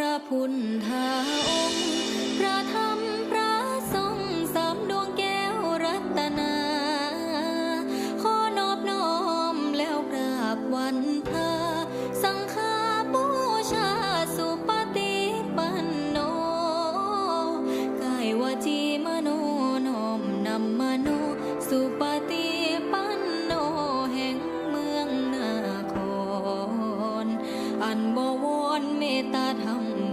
ระพุทธาองค์ พระธรรมพระสงฆ์สามดวงแก้วรัตนา ขอนอบน้อมแล้วกราบวันพระสังฆา รอันบวรเมตตาธรรม